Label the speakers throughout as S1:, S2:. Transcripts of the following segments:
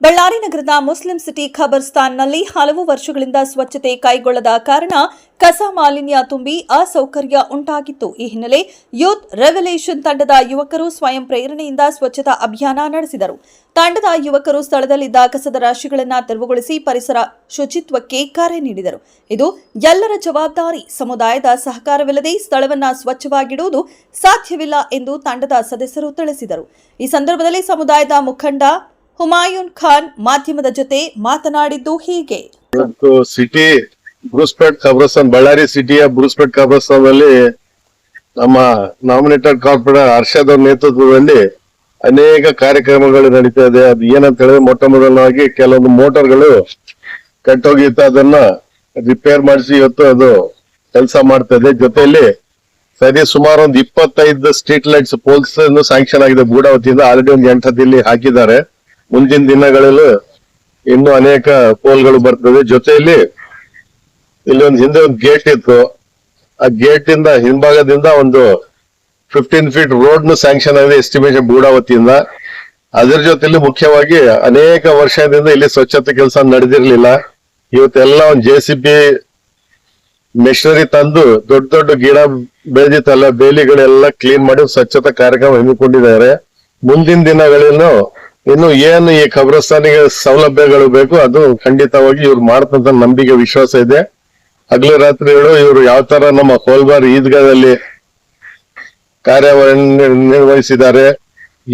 S1: ಬಳ್ಳಾರಿ ನಗರದ Muslim city ಖಬರ್ಸ್ತಾನ್ನಲ್ಲಿ ಹಲವು ವರ್ಷಗಳಿಂದ ಸ್ವಚ್ಛತೆ ಕೈಗೊಳ್ಳದ ಕಾರಣ ಕಸ ಮಾಲಿನ್ಯ ತುಂಬಿ ಅಸೌಕರ್ಯ ಉಂಟಾಗಿತ್ತು. ಈ ಹಿನ್ನೆಲೆ ಯೂತ್ ರೆವಲ್ಯೂಷನ್ ತಂಡದ ಯುವಕರು ಸ್ವಯಂ ಪ್ರೇರಣೆಯಿಂದ ಸ್ವಚ್ಛತಾ ಅಭಿಯಾನ ನಡೆಸಿದರು. ತಂಡದ ಯುವಕರು ಸ್ಥಳದಲ್ಲಿದ್ದ ಕಸದ ರಾಶಿಗಳನ್ನು ತೆರವುಗೊಳಿಸಿ ಪರಿಸರ ಶುಚಿತ್ವಕ್ಕೆ ಕರೆ ನೀಡಿದರು. ಇದು ಎಲ್ಲರ ಜವಾಬ್ದಾರಿ. ಸಮುದಾಯದ ಸಹಕಾರವಿಲ್ಲದೆ ಸ್ಥಳವನ್ನು ಸ್ವಚ್ಛವಾಗಿಡುವುದು ಸಾಧ್ಯವಿಲ್ಲ ಎಂದು ತಂಡದ ಸದಸ್ಯರು ತಿಳಿಸಿದರು. ಈ ಸಂದರ್ಭದಲ್ಲಿ ಸಮುದಾಯದ ಮುಖಂಡ ಹುಮಾಯೂನ್ ಖಾನ್ ಮಾಧ್ಯಮದ ಜೊತೆ ಮಾತನಾಡಿದ್ದು ಹೀಗೆ.
S2: ಸಿಟಿ ಬ್ರೂಸ್ಪೇಟ್ ಕಬ್ರಸ್ತಾನ್ ಬಳ್ಳಾರಿ ಸಿಟಿಯ ಬ್ರೂಸ್ಪೇಟ್ ಖಬ್ರಸ್ತಾನ್ ಅಲ್ಲಿ ನಮ್ಮ ನಾಮಿನೇಟೆಡ್ ಕಾರ್ಪೊರೇಟರ್ ಹರ್ಷದ್ ನೇತೃತ್ವದಲ್ಲಿ ಅನೇಕ ಕಾರ್ಯಕ್ರಮಗಳು ನಡೀತಾ ಇದೆ. ಅದು ಏನಂತ ಹೇಳಿದ್ರೆ ಮೊಟ್ಟ ಮೊದಲಾಗಿ ಕೆಲವೊಂದು ಮೋಟಾರ್ಗಳು ಕಟ್ಟೋಗಿತ್ತು. ಅದನ್ನ ರಿಪೇರ್ ಮಾಡಿಸಿ ಇವತ್ತು ಅದು ಕೆಲಸ ಮಾಡ್ತಾ ಇದೆ. ಜೊತೆಯಲ್ಲಿ ಸರಿ ಸುಮಾರು ಒಂದು ಇಪ್ಪತ್ತೈದು ಸ್ಟ್ರೀಟ್ ಲೈಟ್ಸ್ ಪೋಲ್ಸ್ ಸ್ಯಾಂಕ್ಷನ್ ಆಗಿದೆ. ಗೂಡಾವತಿಯಿಂದ ಆಲ್ರೆಡಿ ಒಂದು ಎಂಟು ಹಾಕಿದ್ದಾರೆ. ಮುಂದಿನ ದಿನಗಳಲ್ಲೂ ಇನ್ನು ಅನೇಕ ಪೋಲ್ಗಳು ಬರ್ತದೆ. ಜೊತೆಯಲ್ಲಿ ಇಲ್ಲಿ ಒಂದು ಹಿಂದೆ ಒಂದು ಗೇಟ್ ಇತ್ತು. ಆ ಗೇಟ್ ಇಂದ ಹಿಂಭಾಗದಿಂದ ಒಂದು ಫಿಫ್ಟೀನ್ ಫೀಟ್ ರೋಡ್ ನು ಸ್ಯಾಂಕ್ಷನ್ ಆಗಿದೆ ಎಸ್ಟಿಮೇಷನ್ ಬೂಡ ಅದರ ಜೊತೆಯಲ್ಲಿ ಮುಖ್ಯವಾಗಿ ಅನೇಕ ವರ್ಷದಿಂದ ಇಲ್ಲಿ ಸ್ವಚ್ಛತೆ ಕೆಲಸ ನಡೆದಿರ್ಲಿಲ್ಲ. ಇವತ್ತೆಲ್ಲ ಒಂದು ಜೆ ಸಿ ಬಿ ಮೆಷಿನರಿ ತಂದು ದೊಡ್ಡ ದೊಡ್ಡ ಗಿಡ ಬೆಳೆದಿತ್ತಲ್ಲ, ಬೇಲಿಗಳೆಲ್ಲ ಕ್ಲೀನ್ ಮಾಡಿ ಸ್ವಚ್ಛತಾ ಕಾರ್ಯಕ್ರಮ ಹಮ್ಮಿಕೊಂಡಿದ್ದಾರೆ. ಮುಂದಿನ ದಿನಗಳೇನು ಇನ್ನು ಏನು ಈ ಕಬ್ರಸ್ತಾನಿಗೆ ಸೌಲಭ್ಯಗಳು ಬೇಕು, ಅದು ಖಂಡಿತವಾಗಿ ಇವ್ರು ಮಾಡ್ತಂತ ನಂಬಿಕೆ, ವಿಶ್ವಾಸ ಇದೆ. ಹಗಲು ರಾತ್ರಿಗಳು ಇವರು ಯಾವ ತರ ನಮ್ಮ ಕೋಲ್ಬಾರ್ ಈದ್ಗಾದಲ್ಲಿ ಕಾರ್ಯವನ್ನು ನಿರ್ವಹಿಸಿದ್ದಾರೆ,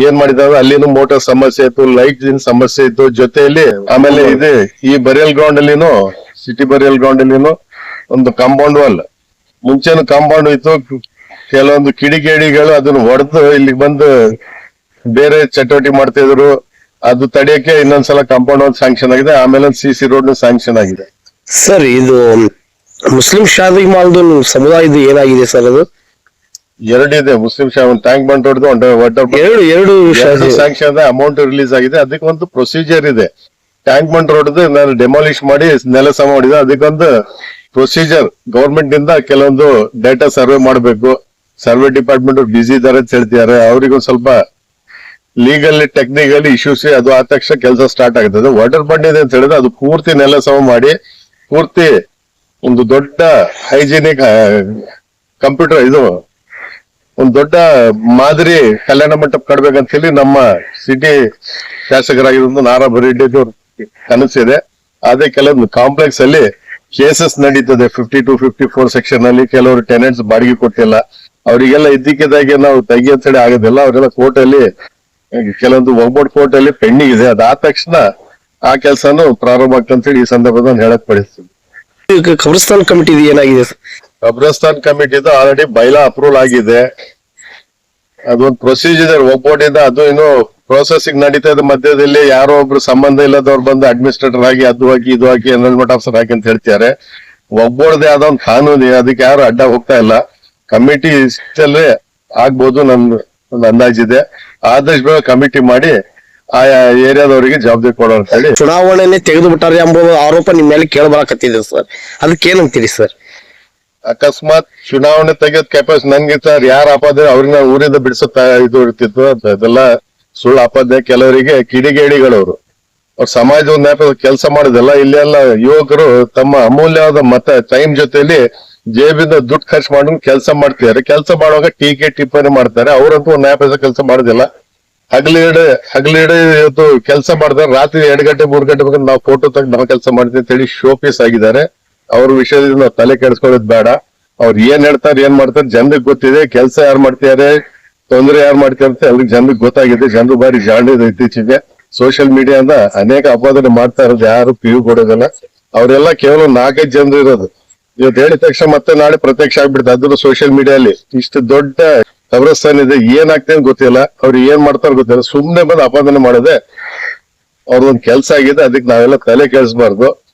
S2: ಏನ್ ಮಾಡಿದ್ದಾರೆ, ಅಲ್ಲಿನೂ ಮೋಟರ್ ಸಮಸ್ಯೆ ಇತ್ತು, ಲೈಟ್ ಸಮಸ್ಯೆ ಇತ್ತು. ಜೊತೆಯಲ್ಲಿ ಆಮೇಲೆ ಇದೆ ಈ ಬರಿಯಲ್ ಗ್ರೌಂಡ್ ಅಲ್ಲಿನೂ ಸಿಟಿ ಬರಿಯಲ್ ಗ್ರೌಂಡ್ ಅಲ್ಲಿನೂ ಒಂದು ಕಾಂಪೌಂಡ್ ವಾಲ್ ಮುಂಚೆನೂ ಕಾಂಪೌಂಡ್ ಇತ್ತು, ಕೆಲವೊಂದು ಕಿಡಿಗೇಡಿಗಳು ಅದನ್ನ ಹೊಡೆದು ಇಲ್ಲಿಗೆ ಬಂದು ಬೇರೆ ಚಟುವಟಿಕೆ ಮಾಡ್ತಾ ಇದ್ರು ಅದು ತಡೆಯಕ್ಕೆ ಇನ್ನೊಂದ್ಸಲ ಕಾಂಪೌಂಡ್ ಒಂದು ಸ್ಯಾಂಕ್ಷನ್ ಆಗಿದೆ ಆಮೇಲೆ ಸಿ ಸಿ ರೋಡ್ ಸ್ಯಾಂಕ್ಷನ್ ಆಗಿದೆ.
S3: ಸರ್ ಇದು ಮುಸ್ಲಿಂ ಶಾದಿ ಮಾಲ್ದು ಸಮುದಾಯದ ಏನಾಗಿದೆ ಸರ್ ಅದು?
S2: ಎರಡು ಇದೆ ಮುಸ್ಲಿಂ ಶಾ ಒಂದು ಟ್ಯಾಂಕ್ ಬಂಡ್ ಹೊಡೆದು ಒಂದು
S3: ಎರಡು ಎರಡು
S2: ಸ್ಯಾಂಕ್ಷನ್ ಅಮೌಂಟ್ ರಿಲೀಸ್ ಆಗಿದೆ ಅದಕ್ಕೆ ಒಂದು ಪ್ರೊಸೀಜರ್ ಇದೆ. ಟ್ಯಾಂಕ್ ಬಂಡ್ ಹೊಡೆದು ನಾನು ಡೆಮಾಲಿಷ್ ಮಾಡಿ ನೆಲ ಸಮ ಮಾಡಿದೆ ಅದಕ್ಕೊಂದು ಪ್ರೊಸೀಜರ್ ಗವರ್ಮೆಂಟ್ ಇಂದ ಕೆಲವೊಂದು ಡೇಟಾ ಸರ್ವೆ ಮಾಡಬೇಕು. ಸರ್ವೆ ಡಿಪಾರ್ಟ್ಮೆಂಟ್ ಬಿಸಿ ಇದಾರೆ ಅಂತ ಹೇಳ್ತಿದ್ದಾರೆ ಅವ್ರಿಗೊಂದು ಸ್ವಲ್ಪ ಲೀಗಲಿ ಟೆಕ್ನಿಕಲಿ ಇಶ್ಯೂಸ್ ಅದು ಆದ ತಕ್ಷಣ ಕೆಲಸ ಸ್ಟಾರ್ಟ್ ಆಗುತ್ತದೆ ವಾಟರ್ ಬಂಡ್ ಇದೆ ಅಂತ ಹೇಳಿದ್ರೆ ಅದು ಪೂರ್ತಿ ನೆಲ ಸಮ ಮಾಡಿ, ಪೂರ್ತಿ ಒಂದು ದೊಡ್ಡ ಹೈಜಿನಿಕ್ ಕಂಪ್ಯೂಟರ್ ಇದು ಒಂದು ದೊಡ್ಡ ಮಾದರಿ ಕಲ್ಯಾಣ ಮಂಟಪ ಕಡ್ಬೇಕಂತ ಹೇಳಿ ನಮ್ಮ ಸಿಟಿ ಶಾಸಕರಾಗಿರೋದು ನಾರಾ ರೆಡ್ಡಿ ಅವ್ರ ಕನಸಿದೆ ಅದೇ ಕೆಲವೊಂದು ಕಾಂಪ್ಲೆಕ್ಸ್ ಅಲ್ಲಿ ಕೇಸಸ್ ನಡೀತದೆ. Fifty two fifty four section ಅಲ್ಲಿ ಕೆಲವರು ಟೆನೆಂಟ್ಸ್ ಬಾಡಿಗೆ ಕೊಟ್ಟಿಲ್ಲ. ಅವರಿಗೆಲ್ಲ ಇದ್ದಕ್ಕಿದ್ದಾಗೆ ನಾವು ತೆಗಿ ಅಂತ ಆಗೋದಿಲ್ಲ. ಅವರೆಲ್ಲ ಕೋರ್ಟ್ ಅಲ್ಲಿ ಕೆಲವೊಂದು ಒಬ್ಬೊಟ್ಟು ಕೋರ್ಟ್ ಅಲ್ಲಿ ಪೆಂಡಿಂಗ್ ಇದೆ. ಅದಾದ ತಕ್ಷಣ ಆ ಕೆಲಸನು ಪ್ರಾರಂಭ ಆಗ್ತಂತ ಹೇಳಿ ಈ ಸಂದರ್ಭದಲ್ಲಿ ಹೇಳಕ್ ಪಡಿಸ್ತೀವಿ
S3: ಈಗ ಖಬರ್ಸ್ತಾನ್ ಕಮಿಟಿ ಏನಾಗಿದೆ
S2: ಕಬ್ರಸ್ತಾನ್ ಕಮಿಟಿದು ಆಲ್ರೆಡಿ ಬೈಲಾ ಅಪ್ರೂವಲ್ ಆಗಿದೆ. ಅದೊಂದು ಪ್ರೊಸೀಜರ್ ಒಗ್ಗೂಡಿಂದ ಅದು ಇನ್ನು ಪ್ರೊಸೆಸಿಂಗ್ ನಡೀತಾ ಇದೆ. ಮಧ್ಯದಲ್ಲಿ ಯಾರೋ ಒಬ್ರು ಸಂಬಂಧ ಇಲ್ಲದವ್ರು ಬಂದು ಅಡ್ಮಿನಿಸ್ಟ್ರೇಟರ್ ಆಗಿ ಅದು ಹಾಕಿ ಇದು ಹಾಕಿ ಎನ್ರೋಲ್ಮೆಂಟ್ ಆಫೀಸರ್ ಹಾಕಿ ಅಂತ ಹೇಳ್ತಾರೆ ಒಗ್ಗೂಡದೆ ಆದ ಒಂದು ಕಾನೂನು. ಅದಕ್ಕೆ ಯಾರು ಅಡ್ಡ ಹೋಗ್ತಾ ಇಲ್ಲ. ಕಮಿಟಿ ಇಷ್ಟಲ್ಲೇ ಆಗ್ಬೋದು. ನನ್ ಒಂದು ಅಂದಾಜಿದೆ. ಆದಷ್ಟು ಬೇಗ ಕಮಿಟಿ ಮಾಡಿ ಆಯಾ ಏರಿಯಾದವರಿಗೆ ಜವಾಬ್ದಾರಿ ಕೊಡೋ ಅಂತ ಹೇಳಿ.
S3: ಚುನಾವಣೆನೆ ತೆಗೆದು ಬಿಟ್ಟಾರೆ ಎಂಬ ಆರೋಪ ನಿಮ್ಮ ಮೇಲೆ ಕೇಳಬರಕತ್ತಿದೆ ಸರ್. ಅದಕ್ಕೆ ಏನಂತೀರಿ ಸರ್?
S2: ಅಕಸ್ಮಾತ್ ಚುನಾವಣೆ ತೆಗೆಯೋದ್ ಕೆಪಾಸಿಟಿ ನನ್ಗೆ ಸರ್ ಯಾರ ಆಪಾದ್ರೆ ಅವ್ರನ್ನ ಊರಿಂದ ಬಿಡಿಸೋ ಇದು ಇರ್ತಿತ್ತು ಸುಳ್ಳ ಅದೆಲ್ಲ ಸುಳ್ಳು ಆಪಾದನೆ ಕೆಲವರಿಗೆ ಕಿಡಿಗೇಡಿಗಳವರು. ಅವ್ರ ಸಮಾಜದ ನೆಪ ಕೆಲಸ ಮಾಡೋದೆಲ್ಲ ಇಲ್ಲೆಲ್ಲ ಯುವಕರು ತಮ್ಮ ಅಮೂಲ್ಯವಾದ ಮತ ಟೈಮ್ ಜೊತೆಲಿ ಜೇಬಿಂದ ದುಡ್ಡು ಖರ್ಚು ಮಾಡ್ಕೊಂಡು ಕೆಲಸ ಮಾಡ್ತಿದ್ದಾರೆ. ಕೆಲಸ ಮಾಡುವಾಗ ಟೀಕೆ ಟಿಪ್ಪಣಿ ಮಾಡ್ತಾರೆ. ಅವರಂತೂ ನ್ಯಾಯ ಪೈಸೆ ಕೆಲಸ ಮಾಡೋದಿಲ್ಲ. ಹಗಲಿಡೆ ಹಗಲಿಡೆ ಇವತ್ತು ಕೆಲಸ ಮಾಡ್ತಾರೆ. ರಾತ್ರಿ ಎರಡ್ ಗಂಟೆ, ಮೂರ್ ಗಂಟೆ ಬೇಕಾದ್ರೆ ನಾವು ಫೋಟೋ ತಗೊಂಡು ನಾವು ಕೆಲಸ ಮಾಡ್ತೀವಿ ಅಂತ ಹೇಳಿ ಶೋ ಪೀಸ್ ಆಗಿದ್ದಾರೆ. ಅವ್ರ ವಿಷಯದಿಂದ ನಾವು ತಲೆ ಕೆಡಿಸ್ಕೊಳ್ಳೋದು ಬೇಡ. ಅವ್ರು ಏನ್ ಹೇಳ್ತಾರೆ, ಏನ್ ಮಾಡ್ತಾರೆ ಜನರಿಗೆ ಗೊತ್ತಿದೆ. ಕೆಲಸ ಯಾರು ಮಾಡ್ತಿದ್ದಾರೆ, ತೊಂದರೆ ಯಾರು ಮಾಡ್ತಾರೆ ಅಂತ ಎಲ್ರಿಗೆ ಜನರಿಗೆ ಗೊತ್ತಾಗಿದೆ. ಜನರು ಬಾರಿ ಜಾಣಿದೆ ಇತ್ತೀಚೆಗೆ. ಸೋಷಿಯಲ್ ಮೀಡಿಯಾದ ಅನೇಕ ಅಪಾದನೆ ಮಾಡ್ತಾ ಇರೋದು ಯಾರು ಪಿಯು ಕೊಡೋದಿಲ್ಲ. ಅವರೆಲ್ಲ ಕೇವಲ ನಾಲ್ಕೈದು ಜನರು ಇರೋದು. ಇವತ್ತು ಹೇಳಿದ ತಕ್ಷಣ ಮತ್ತೆ ನಾಳೆ ಪ್ರತ್ಯಕ್ಷ ಆಗ್ಬಿಡುತ್ತೆ ಅದ್ರ ಸೋಷಿಯಲ್ ಮೀಡಿಯಲ್ಲಿ ಇಷ್ಟು ದೊಡ್ಡ ಕಬ್ರಸ್ತಾನ್ ಇದೆ. ಏನಾಗ್ತದೆ ಅಂತ ಗೊತ್ತಿಲ್ಲ. ಅವ್ರು ಏನ್ ಮಾಡ್ತಾರೆ ಗೊತ್ತಿಲ್ಲ. ಸುಮ್ನೆ ಬಂದು ಅಪಾದನೆ ಮಾಡಿದೆ ಅವ್ರದೊಂದು ಕೆಲಸ ಆಗಿದೆ. ಅದಕ್ಕೆ ನಾವೆಲ್ಲ ತಲೆ ಕೆಡಿಸ್ಬಾರ್ದು.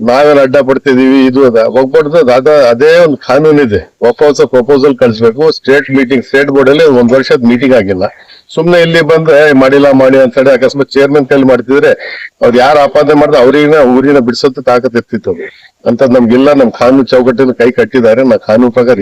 S2: ನಾವೇನ್ ಅಡ್ಡ ಪಡ್ತಿದೀವಿ, ಇದು ಅದ. ಹೋಗ್ಬಾರ್ದು. ಅದ, ಅದೇ ಒಂದು ಕಾನೂನು ಇದೆ ಒಪ್ಪೋಸ, ಪ್ರಪೋಸಲ್ ಕಳಿಸ್ಬೇಕು. ಸ್ಟೇಟ್ ಮೀಟಿಂಗ್ ಸ್ಟೇಟ್ ಬೋರ್ಡ್ ಅಲ್ಲಿ ಒಂದ್ ವರ್ಷದ ಮೀಟಿಂಗ್ ಆಗಿಲ್ಲ. ಸುಮ್ನೆ ಇಲ್ಲಿ ಬಂದ್ರೆ "ಏ, ಮಾಡಿಲ್ಲ ಮಾಡಿ ಅಂತ ಹೇಳಿ ಅಕಸ್ಮಾತ್ ಚೇರ್ಮನ್ ಕೈಲಿ ಮಾಡ್ತಿದ್ರೆ ಅವ್ರು ಯಾರು ಆಪಾದನೆ ಮಾಡಿದ್ರೆ ಅವ್ರಿಗಿನ ಊರಿನ ಬಿಡಿಸೋದು ತಾಕತ್ ಇರ್ತಿತ್ತು. ಅಂತ ನಮ್ಗಿಲ್ಲ ನಮ್ ಕಾನೂನು ಚೌಕಟ್ಟಿನ ಕೈ ಕಟ್ಟಿದ್ದಾರೆ ನಾ ಕಾನೂನು ಪ್ರಕಾರ